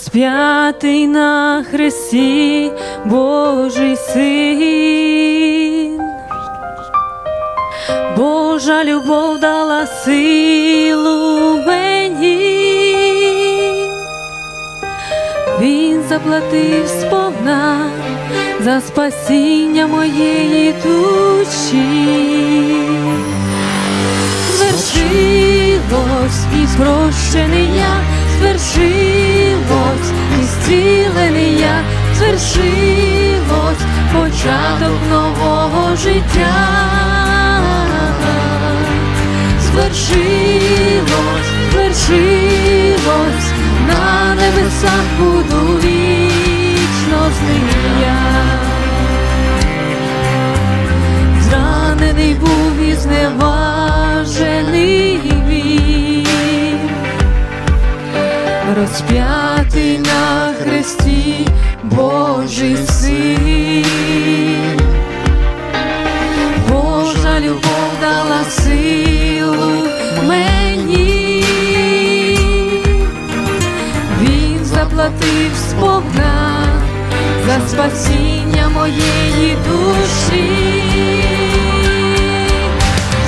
розп'ятий на хресті Божий син. Божа любов дала силу мені, Він заплатив сповна за спасіння моєї душі. Звершилось і прощений я, звершилось і зцілений я, звершилось початок нового життя. Звершилось, звершилось, на небесах буду вічно з ним я. Зранений був і зневажений він, розп'ятий на хресті Божий син. Божа любов дала силу мені, він заплатив сповна за спасіння моєї душі.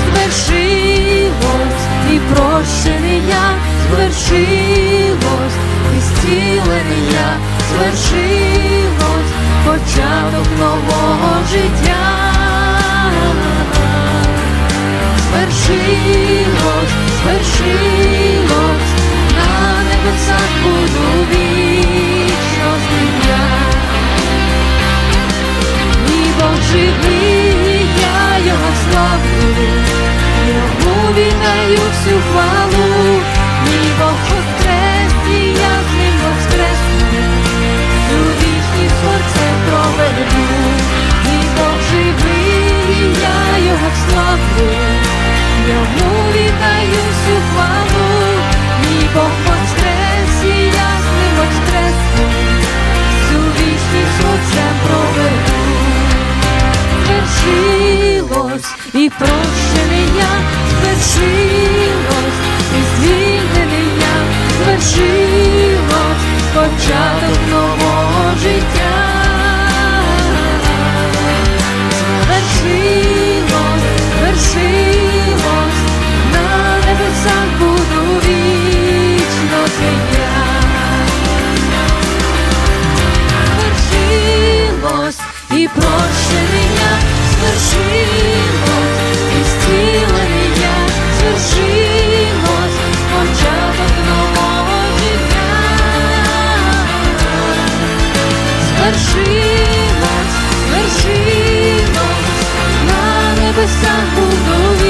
Звершилось і прощений я, звершилось і зцілений звершилось початок нового життя. Звершилось, звершилось, на небесах буду вічно з ним я. Мій Бог я його славлю, йому віддаю всю хвалу, Бог і прощений я, звершилось, і звільнений я, звершилось початок нового життя. Звершилось, звершилось, на небесах буду вічно життя звершилось і прощений звершилось, вершина, на небесах будові.